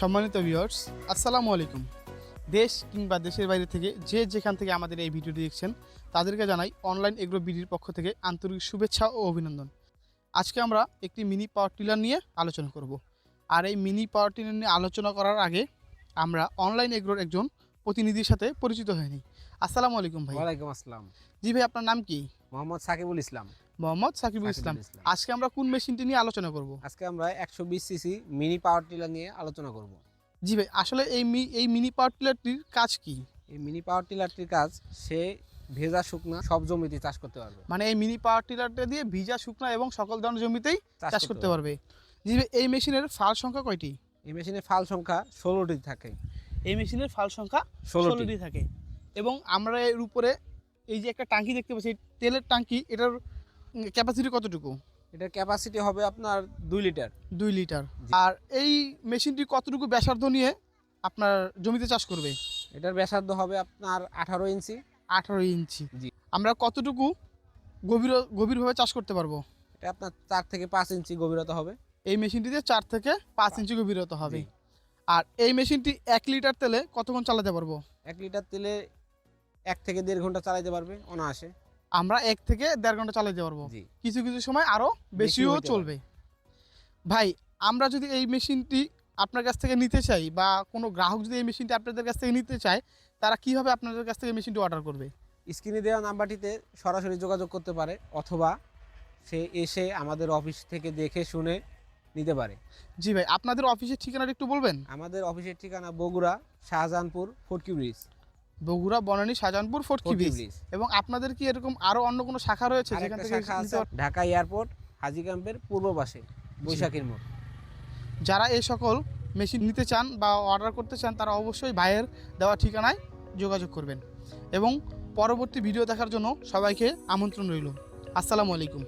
সম্মানিত ভিউয়ার্স আসসালামু আলাইকুম। দেশ কিংবা দেশের বাইরে থেকে যে যেখান থেকে আমাদের এই ভিডিওটি দেখছেন তাদেরকে জানাই অনলাইন এগ্রো বিডির পক্ষ থেকে আন্তরিক শুভেচ্ছা ও অভিনন্দন। আজকে আমরা একটি মিনি পাওয়ার টিলার নিয়ে আলোচনা করব। আর এই মিনি পাওয়ার টিলার নিয়ে আলোচনা করার আগে আমরা অনলাইন এগ্রোর একজন প্রতিনিধির সাথে পরিচিত হয়নি। আসসালামু আলাইকুম ভাই। ওয়ালাইকুম আসসালাম। জি ভাই আপনার নাম কি? মোহাম্মদ সাকিবুল ইসলাম। মোহাম্মদ সাকিবুল ইসলাম। আজকে আমরা কোন মেশিনটি নিয়ে আলোচনা করব? আজকে আমরা একশো বিশ সিসি মিনি পাওয়ার টিলার নিয়ে আলোচনা করব। জি ভাই আসলে এই এই মিনি পাওয়ার টিলারটির কাজ কি? এই মিনি পাওয়ার টিলারটির কাজ সে ভেজা শুকনা সব জমিতে চাষ করতে পারবে। মানে এই মিনি পাওয়ার টিলারটা দিয়ে ভিজা শুকনা এবং সকল ধরনের জমিতেই চাষ করতে পারবে। জি ভাই, এই মেশিনের ফাল সংখ্যা কয়টি? এই মেশিনে ফাল সংখ্যা ষোলোটি থাকে। এই মেশিনের ফাল সংখ্যা ষোলোটি থাকে। এবং আমরা এর উপরে এই যে একটা টাঙ্কি দেখতে পাচ্ছি এই তেলের টাঙ্কি এটার ক্যাপাসিটি কতটুকু? এটার ক্যাপাসিটি হবে আপনার দুই লিটার। দুই লিটার। আর এই মেশিনটি কতটুকু ব্যাসার্ধ নিয়ে আপনার জমিতে চাষ করবে? এটার ব্যাসার্ধ হবে আপনার আঠারো ইঞ্চি। আঠারো ইঞ্চি। জি। আমরা কতটুকু গভীর গভীরভাবে চাষ করতে পারব? এটা আপনার চার থেকে পাঁচ ইঞ্চি গভীরতা হবে। এই মেশিনটিতে চার থেকে পাঁচ ইঞ্চি গভীরতা হবে। আর এই মেশিনটি এক লিটার তেলে কতক্ষণ চালাতে পারব? এক লিটার তেলে এক থেকে দেড় ঘণ্টা চালাতে পারবে অনায়াসে। আমরা এক থেকে দেড় ঘণ্টা চালাতে পারব। কিছু কিছু সময় আরও বেশিও চলবে। ভাই আমরা যদি এই মেশিনটি আপনার কাছ থেকে নিতে চাই বা কোনো গ্রাহক যদি এই মেশিনটি আপনাদের কাছ থেকে নিতে চায় তারা কীভাবে আপনাদের কাছ থেকে মেশিনটি অর্ডার করবে? স্ক্রিনে দেওয়া নাম্বারটিতে সরাসরি যোগাযোগ করতে পারে অথবা সে এসে আমাদের অফিস থেকে দেখে শুনে নিতে পারে। জি ভাই আপনাদের অফিসের ঠিকানাটা একটু বলবেন? আমাদের অফিসের ঠিকানা Bogura Shahjahanpur Fatki bridge Bogura Banani Shahjahanpur fort Fatki bridge এবং আপনাদের কি এরকম আরও অন্য কোনো শাখা রয়েছে যেখান থেকে ঢাকা এয়ারপোর্ট হাজি ক্যাম্পের পূর্ব পাশে বৈশাখীর মোড়। যারা এই সকল মেশিন নিতে চান বা অর্ডার করতে চান তারা অবশ্যই ভাইয়ের দেওয়া ঠিকানায় যোগাযোগ করবেন। এবং পরবর্তী ভিডিও দেখার জন্য সবাইকে আমন্ত্রণ রইল। আসসালামু আলাইকুম।